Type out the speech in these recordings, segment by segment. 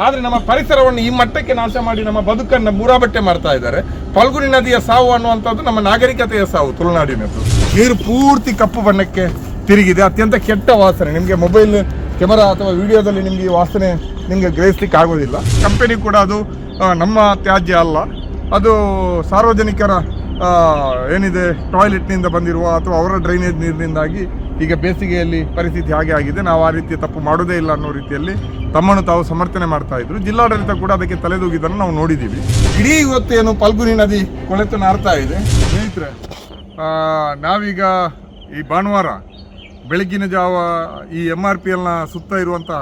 ಆದ್ರೆ ನಮ್ಮ ಪರಿಸರವನ್ನು ಈ ಮಟ್ಟಕ್ಕೆ ನಾಶ ಮಾಡಿ ನಮ್ಮ ಬದುಕನ್ನ ಮೂರಾಬಟ್ಟೆ ಮಾಡ್ತಾ ಇದ್ದಾರೆ. ಫಲ್ಗುನಿ ನದಿಯ ಸಾವು ಅನ್ನುವಂಥದ್ದು ನಮ್ಮ ನಾಗರಿಕತೆಯ ಸಾವು ತುಳುನಾಡಿನದ್ದು ನೀರು ಪೂರ್ತಿ ಕಪ್ಪು ಬಣ್ಣಕ್ಕೆ ತಿರುಗಿದೆ. ಅತ್ಯಂತ ಕೆಟ್ಟ ವಾಸನೆ. ನಿಮಗೆ ಮೊಬೈಲ್ ಕ್ಯಾಮರಾ ಅಥವಾ ವಿಡಿಯೋದಲ್ಲಿ ನಿಮಗೆ ಈ ವಾಸನೆ ನಿಮಗೆ ಗ್ರಹಿಸ್ಲಿಕ್ಕೆ ಆಗೋದಿಲ್ಲ. ಕಂಪನಿ ಕೂಡ ಅದು ನಮ್ಮ ತ್ಯಾಜ್ಯ ಅಲ್ಲ. ಅದು ಸಾರ್ವಜನಿಕರ ಏನಿದೆ, ಟಾಯ್ಲೆಟ್ನಿಂದ ಬಂದಿರುವ ಅಥವಾ ಅವರ ಡ್ರೈನೇಜ್ ನೀರಿನಿಂದಾಗಿ ಈಗ ಬೇಸಿಗೆಯಲ್ಲಿ ಪರಿಸ್ಥಿತಿ ಹಾಗೆ ಆಗಿದೆ. ನಾವು ಆ ರೀತಿಯ ತಪ್ಪು ಮಾಡೋದೇ ಇಲ್ಲ ಅನ್ನೋ ರೀತಿಯಲ್ಲಿ ತಮ್ಮನ್ನು ತಾವು ಸಮರ್ಥನೆ ಮಾಡ್ತಾ ಇದ್ರು. ಜಿಲ್ಲಾಡಳಿತ ಕೂಡ ಅದಕ್ಕೆ ತಲೆದೂಗಿದ್ದನ್ನು ನಾವು ನೋಡಿದ್ದೀವಿ. ಇಡೀ ಇವತ್ತು ಏನು ಫಲ್ಗುನಿ ನದಿ ಕೊಳೆತು ನಾರ್ತಾ ಇದೆ. ಸ್ನೇಹಿತರೆ ನಾವೀಗ ಈ ಭಾನುವಾರ ಬೆಳಗ್ಗಿನ ಜಾವ ಈ ಎಂ ಆರ್ ಪಿ ಎಲ್ನ ಸುತ್ತ ಇರುವಂತಹ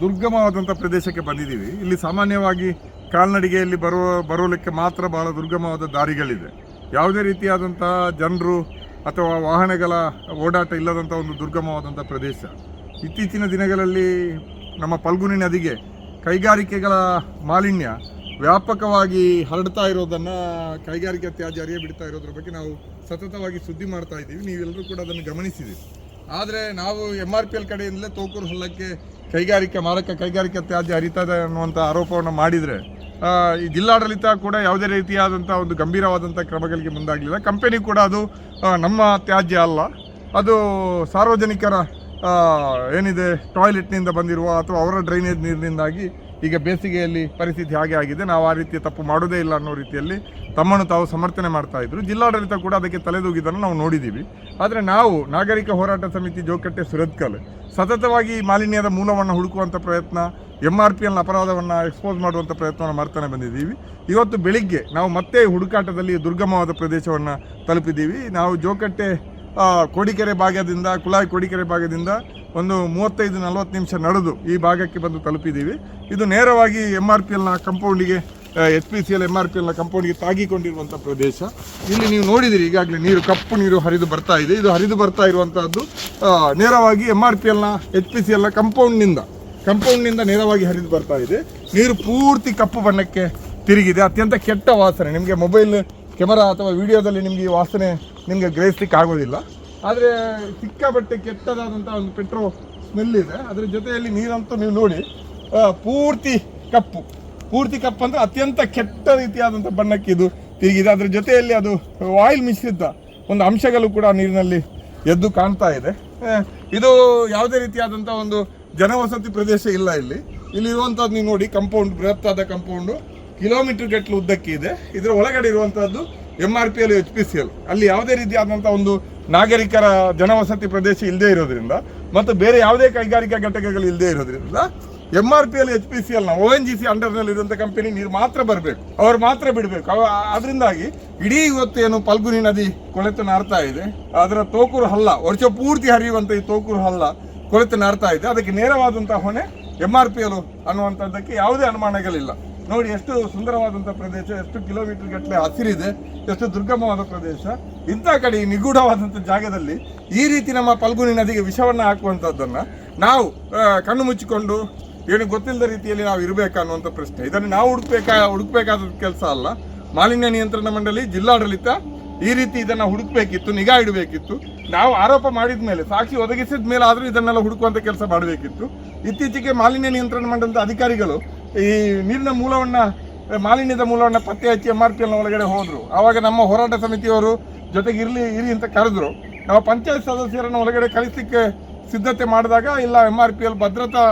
ದುರ್ಗಮವಾದಂಥ ಪ್ರದೇಶಕ್ಕೆ ಬಂದಿದ್ದೀವಿ. ಇಲ್ಲಿ ಸಾಮಾನ್ಯವಾಗಿ ಕಾಲ್ನಡಿಗೆಯಲ್ಲಿ ಬರುವ ಬರೋಲಿಕ್ಕೆ ಮಾತ್ರ ಬಹಳ ದುರ್ಗಮವಾದ ದಾರಿಗಳಿದೆ. ಯಾವುದೇ ರೀತಿಯಾದಂಥ ಜನರು ಅಥವಾ ವಾಹನಗಳ ಓಡಾಟ ಇಲ್ಲದಂಥ ಒಂದು ದುರ್ಗಮವಾದಂಥ ಪ್ರದೇಶ. ಇತ್ತೀಚಿನ ದಿನಗಳಲ್ಲಿ ನಮ್ಮ ಪಲ್ಗುನಿ ನದಿಗೆ ಕೈಗಾರಿಕೆಗಳ ಮಾಲಿನ್ಯ ವ್ಯಾಪಕವಾಗಿ ಹರಡ್ತಾ ಇರೋದನ್ನು ಕೈಗಾರಿಕಾ ತ್ಯಾಜ್ಯ ಅರಿಯ ಬಿಡ್ತಾ ಇರೋದ್ರ ಬಗ್ಗೆ ನಾವು ಸತತವಾಗಿ ಸುದ್ದಿ ಮಾಡ್ತಾ ಇದ್ದೀವಿ. ನೀವೆಲ್ಲರೂ ಕೂಡ ಅದನ್ನು ಗಮನಿಸಿದ್ದೀವಿ ಆದರೆ ನಾವು ಎಂ ಆರ್ ಪಿ ಎಲ್ ಕಡೆಯಿಂದಲೇ ತೋಕೂರು ಹಳ್ಳಕ್ಕೆ ಕೈಗಾರಿಕೆ ಮಾರಕ ಕೈಗಾರಿಕಾ ತ್ಯಾಜ್ಯ ಹರಿತದೆ ಅನ್ನುವಂಥ ಆರೋಪವನ್ನು ಮಾಡಿದರೆ ಈ ಜಿಲ್ಲಾಡಳಿತ ಕೂಡ ಯಾವುದೇ ರೀತಿಯಾದಂಥ ಒಂದು ಗಂಭೀರವಾದಂಥ ಕ್ರಮಗಳಿಗೆ ಮುಂದಾಗಲಿಲ್ಲ. ಕಂಪನಿ ಕೂಡ ಅದು ನಮ್ಮ ತ್ಯಾಜ್ಯ ಅಲ್ಲ. ಅದು ಸಾರ್ವಜನಿಕರ ಏನಿದೆ ಟಾಯ್ಲೆಟ್ನಿಂದ ಬಂದಿರುವ ಅಥವಾ ಅವರ ಡ್ರೈನೇಜ್ ನೀರಿನಿಂದಾಗಿ ಈಗ ಬೇಸಿಗೆಯಲ್ಲಿ ಪರಿಸ್ಥಿತಿ ಹಾಗೆ ಆಗಿದೆ. ನಾವು ಆ ರೀತಿಯ ತಪ್ಪು ಮಾಡೋದೇ ಇಲ್ಲ ಅನ್ನೋ ರೀತಿಯಲ್ಲಿ ತಮ್ಮನ್ನು ತಾವು ಸಮರ್ಥನೆ ಮಾಡ್ತಾ ಇದ್ರು. ಜಿಲ್ಲಾಡಳಿತ ಕೂಡ ಅದಕ್ಕೆ ತಲೆದೂಗಿದ್ದನ್ನು ನಾವು ನೋಡಿದ್ದೀವಿ ಆದರೆ ನಾವು ನಾಗರಿಕ ಹೋರಾಟ ಸಮಿತಿ ಜೋಕಟ್ಟೆ ಸುರತ್ಕಲ್ ಸತತವಾಗಿ ಮಾಲಿನ್ಯದ ಮೂಲವನ್ನು ಹುಡುಕುವಂಥ ಪ್ರಯತ್ನ ಎಂ ಆರ್ ಪಿ ಅಪರಾಧವನ್ನು ಎಕ್ಸ್ಪೋಸ್ ಮಾಡುವಂಥ ಪ್ರಯತ್ನವನ್ನು ಮಾಡ್ತಾನೆ ಬಂದಿದ್ದೀವಿ. ಇವತ್ತು ಬೆಳಿಗ್ಗೆ ನಾವು ಮತ್ತೆ ಹುಡುಕಾಟದಲ್ಲಿ ದುರ್ಗಮವಾದ ಪ್ರದೇಶವನ್ನು ತಲುಪಿದ್ದೀವಿ. ನಾವು ಜೋಕಟ್ಟೆ ಕೋಡಿಕೆರೆ ಭಾಗದಿಂದ ಕುಲಾಯಿ ಕೋಡಿಕೆರೆ ಭಾಗದಿಂದ ಒಂದು ಮೂವತ್ತೈದು ನಲವತ್ತು ನಿಮಿಷ ನಡೆದು ಈ ಭಾಗಕ್ಕೆ ಬಂದು ತಲುಪಿದ್ದೀವಿ. ಇದು ನೇರವಾಗಿ ಎಂ ಆರ್ ಪಿ ಎಲ್ನ ಕಂಪೌಂಡಿಗೆ H P C L M R P ಎಲ್ನ ಕಂಪೌಂಡಿಗೆ ತಾಗಿಕೊಂಡಿರುವಂಥ ಪ್ರದೇಶ. ಇಲ್ಲಿ ನೀವು ನೋಡಿದಿರಿ, ಈಗಾಗಲೇ ನೀರು, ಕಪ್ಪು ನೀರು ಹರಿದು ಬರ್ತಾ ಇದೆ. ಇದು ಹರಿದು ಬರ್ತಾ ಇರುವಂಥದ್ದು ನೇರವಾಗಿ ಎಂ ಆರ್ ಪಿ ಎಲ್ನ ಎಚ್ ಪಿ ಸಿ ಎಲ್ನ ಕಂಪೌಂಡ್ನಿಂದ ಕಂಪೌಂಡ್ನಿಂದ ನೇರವಾಗಿ ಹರಿದು ಬರ್ತಾ ಇದೆ. ನೀರು ಪೂರ್ತಿ ಕಪ್ಪು ಬಣ್ಣಕ್ಕೆ ತಿರುಗಿದೆ. ಅತ್ಯಂತ ಕೆಟ್ಟ ವಾಸನೆ. ನಿಮಗೆ ಮೊಬೈಲ್ ಕೆಮರಾ ಅಥವಾ ವಿಡಿಯೋದಲ್ಲಿ ನಿಮಗೆ ಈ ವಾಸನೆ ನಿಮಗೆ ಗ್ರಹಿಸ್ಲಿಕ್ಕೆ ಆಗೋದಿಲ್ಲ ಆದರೆ ಸಿಕ್ಕಾಪಟ್ಟೆ ಕೆಟ್ಟದಾದಂಥ ಒಂದು ಪೆಟ್ರೋ ಸ್ಮೆಲ್ ಇದೆ. ಅದರ ಜೊತೆಯಲ್ಲಿ ನೀರಂತೂ ನೀವು ನೋಡಿ ಪೂರ್ತಿ ಕಪ್ಪು. ಪೂರ್ತಿ ಕಪ್ಪು ಅಂದರೆ ಅತ್ಯಂತ ಕೆಟ್ಟ ರೀತಿಯಾದಂಥ ಬಣ್ಣಕ್ಕೆ ಇದು ತಿರುಗಿದೆ. ಅದರ ಜೊತೆಯಲ್ಲಿ ಅದು ಆಯಿಲ್ ಮಿಶ್ರಿತ ಒಂದು ಅಂಶಗಳು ಕೂಡ ನೀರಿನಲ್ಲಿ ಎದ್ದು ಕಾಣ್ತಾ ಇದೆ. ಇದು ಯಾವುದೇ ರೀತಿಯಾದಂಥ ಒಂದು ಜನವಸತಿ ಪ್ರದೇಶ ಇಲ್ಲ ಇಲ್ಲಿ. ಇಲ್ಲಿರುವಂಥದ್ದು ನೀವು ನೋಡಿ ಕಂಪೌಂಡ್ ಬೃಹತ್ತಾದ ಕಂಪೌಂಡು ಕಿಲೋಮೀಟರ್ ಗಟ್ಟಲೆ ಉದ್ದಕ್ಕೆ ಇದೆ. ಇದರ ಒಳಗಡೆ ಇರುವಂತಹದ್ದು M R P L H P C L ಅಲ್ಲಿ ಯಾವುದೇ ರೀತಿಯಾದಂಥ ಒಂದು ನಾಗರಿಕರ ಜನವಸತಿ ಪ್ರದೇಶ ಇಲ್ಲದೇ ಇರೋದ್ರಿಂದ ಮತ್ತು ಬೇರೆ ಯಾವುದೇ ಕೈಗಾರಿಕಾ ಘಟಕಗಳು ಇಲ್ಲದೆ ಇರೋದ್ರಿಂದ M R P L H P C ಎಲ್ನ O N G C ಅಂಡರ್ನಲ್ಲಿ ಇರುವಂಥ ಕಂಪನಿ ನೀರು ಮಾತ್ರ ಬರಬೇಕು. ಅವ್ರು ಮಾತ್ರ ಬಿಡಬೇಕು. ಅವ ಅದರಿಂದಾಗಿ ಇಡೀ ಇವತ್ತು ಏನು ಫಲ್ಗುನಿ ನದಿ ಕೊಳೆತು ನಾರ್ತಾ ಇದೆ. ಅದರ ತೋಕೂರು ಹಲ್ಲ ವರ್ಷ ಪೂರ್ತಿ ಹರಿಯುವಂಥ ಈ ತೋಕೂರು ಹಲ್ಲ ಕೊಳೆತು ನಾರ್ತಾ ಇದೆ. ಅದಕ್ಕೆ ನೇರವಾದಂಥ ಹೊಣೆ ಎಂ ಆರ್ ಪಿ ಎಲ್ ಅನ್ನುವಂಥದ್ದಕ್ಕೆ ಯಾವುದೇ ಅನುಮಾನಗಳಿಲ್ಲ. ನೋಡಿ, ಎಷ್ಟು ಸುಂದರವಾದಂಥ ಪ್ರದೇಶ, ಎಷ್ಟು ಕಿಲೋಮೀಟರ್ ಗಟ್ಟಲೆ ಹಸಿರಿದೆ, ಎಷ್ಟು ದುರ್ಗಮವಾದ ಪ್ರದೇಶ. ಇಂಥ ಕಡೆ ಈ ನಿಗೂಢವಾದಂಥ ಜಾಗದಲ್ಲಿ ಈ ರೀತಿ ನಮ್ಮ ಪಲ್ಗುನಿ ನದಿಗೆ ವಿಷವನ್ನು ಹಾಕುವಂಥದ್ದನ್ನು ನಾವು ಕಣ್ಣು ಮುಚ್ಚಿಕೊಂಡು ಏನು ಗೊತ್ತಿಲ್ಲದ ರೀತಿಯಲ್ಲಿ ನಾವು ಇರಬೇಕಾ ಅನ್ನುವಂಥ ಪ್ರಶ್ನೆ. ಇದನ್ನು ನಾವು ಹುಡುಕ್ಬೇಕಾ, ಹುಡುಕ್ಬೇಕಾದ ಕೆಲಸ ಅಲ್ಲ. ಮಾಲಿನ್ಯ ನಿಯಂತ್ರಣ ಮಂಡಳಿ ಜಿಲ್ಲಾಡಳಿತ ಈ ರೀತಿ ಇದನ್ನು ಹುಡುಕಬೇಕಿತ್ತು, ನಿಗಾ ಇಡಬೇಕಿತ್ತು. ನಾವು ಆರೋಪ ಮಾಡಿದ ಮೇಲೆ, ಸಾಕ್ಷಿ ಒದಗಿಸಿದ ಮೇಲೆ ಆದರೂ ಇದನ್ನೆಲ್ಲ ಹುಡುಕುವಂಥ ಕೆಲಸ ಮಾಡಬೇಕಿತ್ತು. ಇತ್ತೀಚೆಗೆ ಮಾಲಿನ್ಯ ನಿಯಂತ್ರಣ ಮಂಡಲದ ಅಧಿಕಾರಿಗಳು ಈ ನೀರಿನ ಮೂಲವನ್ನ, ಮಾಲಿನ್ಯದ ಮೂಲವನ್ನ ಪತ್ತೆ ಹಚ್ಚಿ ಎಂ ಆರ್ ಪಿ ಎಲ್ನ ಒಳಗಡೆ ಹೋದ್ರು. ಆವಾಗ ನಮ್ಮ ಹೋರಾಟ ಸಮಿತಿಯವರು ಜೊತೆಗೆ ಇರಲಿ, ಇರಿ ಅಂತ ಕರೆದ್ರು. ನಾವು ಪಂಚಾಯತ್ ಸದಸ್ಯರನ್ನು ಒಳಗಡೆ ಕಳಿಸಲಿಕ್ಕೆ ಸಿದ್ಧತೆ ಮಾಡಿದಾಗ ಇಲ್ಲ ಎಂ ಆರ್ ಪಿ ಎಲ್ ಭದ್ರತಾ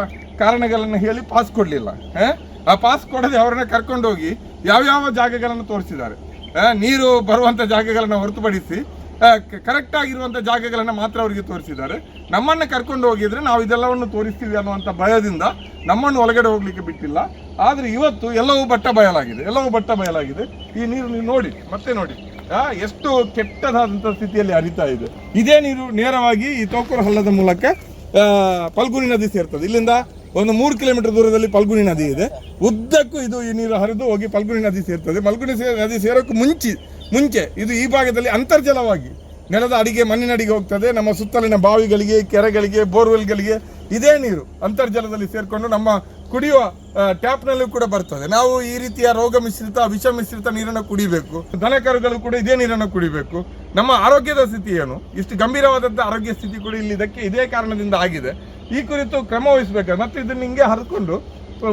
ಕಾರಣಗಳನ್ನು ಹೇಳಿ ಪಾಸ್ ಕೊಡಲಿಲ್ಲ. ಆ ಪಾಸ್ ಕೊಡದೆ ಅವರನ್ನ ಕರ್ಕೊಂಡೋಗಿ ಯಾವ್ಯಾವ ಜಾಗಗಳನ್ನು ತೋರಿಸಿದ್ದಾರೆ. ನೀರು ಬರುವಂಥ ಜಾಗಗಳನ್ನು ಹೊರತುಪಡಿಸಿ ಕರೆಕ್ಟ್ ಆಗಿರುವಂಥ ಜಾಗಗಳನ್ನು ಮಾತ್ರ ಅವರಿಗೆ ತೋರಿಸಿದ್ದಾರೆ. ನಮ್ಮನ್ನು ಕರ್ಕೊಂಡು ಹೋಗಿದ್ರೆ ನಾವು ಇದೆಲ್ಲವನ್ನು ತೋರಿಸ್ತೀವಿ ಅನ್ನುವಂಥ ಭಯದಿಂದ ನಮ್ಮನ್ನು ಒಳಗಡೆ ಹೋಗ್ಲಿಕ್ಕೆ ಬಿಟ್ಟಿಲ್ಲ. ಆದರೆ ಇವತ್ತು ಎಲ್ಲವೂ ಬಟ್ಟ ಬಯಲಾಗಿದೆ, ಎಲ್ಲವೂ ಬಟ್ಟ ಬಯಲಾಗಿದೆ. ಈ ನೀರು ನೀವು ನೋಡಿ, ಮತ್ತೆ ನೋಡಿ. ಎಷ್ಟು ಕೆಟ್ಟದಾದಂಥ ಸ್ಥಿತಿಯಲ್ಲಿ ಹರಿತಾ ಇದೆ. ಇದೇ ನೀರು ನೇರವಾಗಿ ಈ ತೋಕೂರು ಹಳ್ಳದ ಮೂಲಕ ಪಲ್ಗುನಿ ನದಿ ಸೇರ್ತದೆ. ಇಲ್ಲಿಂದ ಒಂದು ಮೂರು ಕಿಲೋಮೀಟರ್ ದೂರದಲ್ಲಿ ಪಲ್ಗುಣಿ ನದಿ ಇದೆ. ಉದ್ದಕ್ಕೂ ಇದು ಈ ನೀರು ಹರಿದು ಹೋಗಿ ಪಲ್ಗುಣಿ ನದಿ ಸೇರ್ತದೆ. ಸೇ- ನದಿ ಸೇರೋಕ್ಕೂ ಮುಂಚೆ ಮುಂಚೆ, ಇದು ಈ ಭಾಗದಲ್ಲಿ ಅಂತರ್ಜಲವಾಗಿ ನೆಲದ ಅಡಿಗೆ ಮಣ್ಣಿನ ಅಡಿಗೆ ಹೋಗ್ತದೆ, ನಮ್ಮ ಸುತ್ತಲಿನ ಬಾವಿಗಳಿಗೆ, ಕೆರೆಗಳಿಗೆ, ಬೋರ್ವೆಲ್ಗಳಿಗೆ ಇದೇ ನೀರು ಅಂತರ್ಜಲದಲ್ಲಿ ಸೇರಿಕೊಂಡು ನಮ್ಮ ಕುಡಿಯುವ ಟ್ಯಾಪ್ನಲ್ಲೂ ಕೂಡ ಬರ್ತದೆ. ನಾವು ಈ ರೀತಿಯ ರೋಗ ಮಿಶ್ರಿತ, ವಿಷ ಮಿಶ್ರಿತ ನೀರನ್ನು ಕುಡಿಬೇಕು. ದನಕರುಗಳು ಕೂಡ ಇದೇ ನೀರನ್ನು ಕುಡಿಬೇಕು. ನಮ್ಮ ಆರೋಗ್ಯದ ಸ್ಥಿತಿ ಏನು? ಇಷ್ಟು ಗಂಭೀರವಾದಂಥ ಆರೋಗ್ಯ ಸ್ಥಿತಿ ಕೂಡ ಇಲ್ಲಿ ಇದಕ್ಕೆ ಇದೇ ಕಾರಣದಿಂದ ಆಗಿದೆ. ಈ ಕುರಿತು ಕ್ರಮ ವಹಿಸಬೇಕು ಮತ್ತು ಇದನ್ನು ಹಿಂಗೆ ಹರಿಕೊಂಡು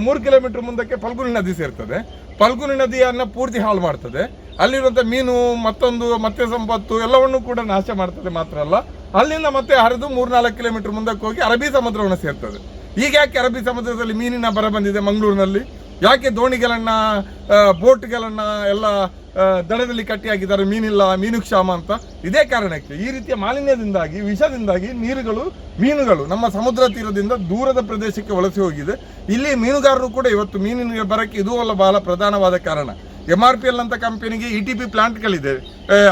ಮೂರು ಕಿಲೋಮೀಟರ್ ಮುಂದಕ್ಕೆ ಫಲ್ಗುನಿ ನದಿ ಸೇರ್ತದೆ. ಫಲ್ಗುನಿ ನದಿಯನ್ನು ಪೂರ್ತಿ ಹಾಳು ಮಾಡ್ತದೆ. ಅಲ್ಲಿರುವಂಥ ಮೀನು, ಮತ್ತೊಂದು, ಮತ್ತೆ ಸಂಪತ್ತು ಎಲ್ಲವನ್ನು ಕೂಡ ನಾಶ ಮಾಡ್ತದೆ ಮಾತ್ರ ಅಲ್ಲ. ಅಲ್ಲಿಂದ ಮತ್ತೆ ಹರಿದು ಮೂರ್ನಾಲ್ಕು ಕಿಲೋಮೀಟರ್ ಮುಂದಕ್ಕೆ ಹೋಗಿ ಅರಬ್ಬಿ ಸಮುದ್ರವನ್ನು ಸೇರ್ತದೆ. ಈಗ ಯಾಕೆ ಅರಬ್ಬಿ ಸಮುದ್ರದಲ್ಲಿ ಮೀನಿನ ಬರ ಬಂದಿದೆ ಮಂಗಳೂರಿನಲ್ಲಿ? ಯಾಕೆ ದೋಣಿಗಳನ್ನ ಬೋಟ್ಗಳನ್ನ ಎಲ್ಲ ದಡದಲ್ಲಿ ಕಟ್ಟಿ ಹಾಕಿದ್ದಾರೆ ಮೀನಿಲ್ಲ, ಮೀನು ಕ್ಷಾಮ ಅಂತ. ಇದೇ ಕಾರಣಕ್ಕೆ ಈ ರೀತಿಯ ಮಾಲಿನ್ಯದಿಂದಾಗಿ, ವಿಷದಿಂದಾಗಿ ನೀರುಗಳು, ಮೀನುಗಳು ನಮ್ಮ ಸಮುದ್ರ ತೀರದಿಂದ ದೂರದ ಪ್ರದೇಶಕ್ಕೆ ವಲಸೆ ಹೋಗಿದೆ. ಇಲ್ಲಿ ಮೀನುಗಾರರು ಕೂಡ ಇವತ್ತು ಮೀನಿನ ಬರಕ್ಕೆ ಇದು ಅಲ್ಲ ಬಹಳ ಪ್ರಧಾನವಾದ ಕಾರಣ. ಎಂ ಆರ್ ಪಿ ಎಲ್ ಅಂತ ಕಂಪನಿಗೆ ಇ ಟಿ ಪಿ ಪ್ಲಾಂಟ್ಗಳಿದೆ.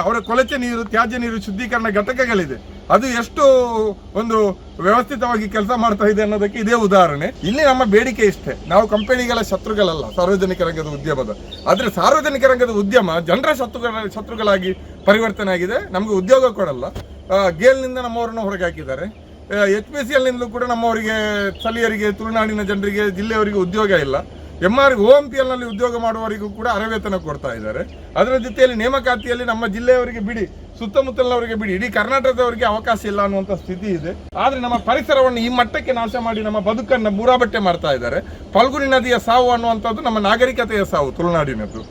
ಅವರ ಕೊಳಚೆ ನೀರು, ತ್ಯಾಜ್ಯ ನೀರು ಶುದ್ಧೀಕರಣ ಘಟಕಗಳಿದೆ. ಅದು ಎಷ್ಟು ಒಂದು ವ್ಯವಸ್ಥಿತವಾಗಿ ಕೆಲಸ ಮಾಡ್ತಾ ಇದೆ ಅನ್ನೋದಕ್ಕೆ ಇದೇ ಉದಾಹರಣೆ. ಇಲ್ಲಿ ನಮ್ಮ ಬೇಡಿಕೆ ಇಷ್ಟೇ. ನಾವು ಕಂಪನಿಗಳ ಶತ್ರುಗಳಲ್ಲ, ಸಾರ್ವಜನಿಕ ರಂಗದ ಉದ್ಯಮದ. ಆದರೆ ಸಾರ್ವಜನಿಕ ರಂಗದ ಉದ್ಯಮ ಜನರ ಶತ್ರುಗಳ, ಶತ್ರುಗಳಾಗಿ ಪರಿವರ್ತನೆ ಆಗಿದೆ. ನಮಗೆ ಉದ್ಯೋಗ ಕೊಡಲ್ಲ. ಗೇಲ್ನಿಂದ ನಮ್ಮವರನ್ನು ಹೊರಗೆ ಹಾಕಿದ್ದಾರೆ. ಎಚ್ ಪಿ ಸಿ ಎಲ್ನಿಂದಲೂ ಕೂಡ ನಮ್ಮವರಿಗೆ, ಸ್ಥಳೀಯರಿಗೆ, ತುಳುನಾಡಿನ ಜನರಿಗೆ, ಜಿಲ್ಲೆಯವರಿಗೆ ಉದ್ಯೋಗ ಇಲ್ಲ. ಎಂ ಆರ್ ಓ ಪಿ ಎಲ್ನಲ್ಲಿ ಉದ್ಯೋಗ ಮಾಡುವವರಿಗೂ ಕೂಡ ಅರವೇತನ ಕೊಡ್ತಾ ಇದ್ದಾರೆ. ಅದರ ಜೊತೆಯಲ್ಲಿ ನೇಮಕಾತಿಯಲ್ಲಿ ನಮ್ಮ ಜಿಲ್ಲೆಯವರಿಗೆ ಬಿಡಿ, ಸುತ್ತಮುತ್ತಲಿನವರಿಗೆ ಬಿಡಿ, ಇಡೀ ಕರ್ನಾಟಕದವರಿಗೆ ಅವಕಾಶ ಇಲ್ಲ ಅನ್ನುವಂಥ ಸ್ಥಿತಿ ಇದೆ. ಆದ್ರೆ ನಮ್ಮ ಪರಿಸರವನ್ನು ಈ ಮಟ್ಟಕ್ಕೆ ನಾಶ ಮಾಡಿ ನಮ್ಮ ಬದುಕನ್ನು ಮೂರಾಬಟ್ಟೆ ಮಾಡ್ತಾ ಇದ್ದಾರೆ. ಫಲ್ಗುಣಿ ನದಿಯ ಸಾವು ಅನ್ನುವಂಥದ್ದು ನಮ್ಮ ನಾಗರಿಕತೆಯ ಸಾವು, ತುಳುನಾಡಿನದ್ದು.